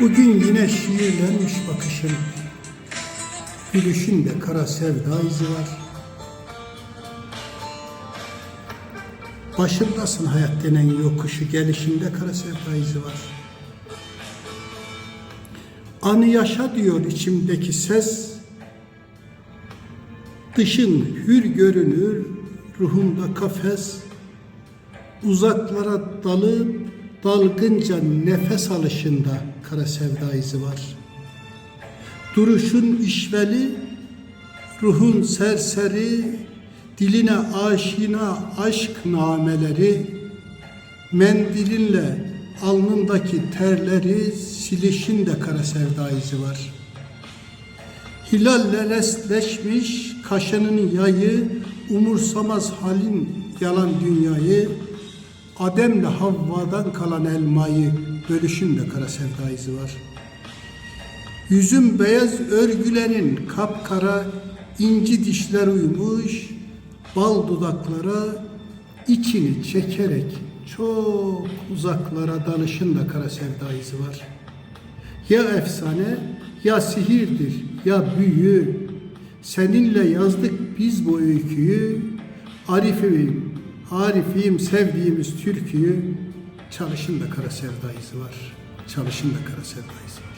Bugün yine şiirlenmiş bakışın, Gülüşünde kara sevda izi var. Başındasın hayat denen yokuşu, gelişinde kara sevda izi var. Anı yaşa diyor içimdeki ses, Dışın hür görünür, ruhumda kafes, Uzaklara dalıp dalgınca nefes alışında kara sevda izi var. Duruşun işveli, ruhun serseri, diline aşina aşk nameleri, mendilinle alnındaki terleri silişinde kara sevda izi var. Hilalle restleşmiş kaşının yayı, umursamaz halin yalan dünyayı, Adem'le Havva'dan kalan elmayı, bölüşünde kara sevda izi var. Yüzüm beyaz örgülerin kapkara inci dişler uymuş, bal dudaklara içini çekerek çok uzaklara dalışın da kara sevda izi var. Ya efsane ya sihirdir ya büyü. Seninle yazdık biz bu öyküyü. Arif'im, Arif'im sevdiğimiz türküyü. Çalışın da kara sevda izi var. Çalışın da kara sevda izi var.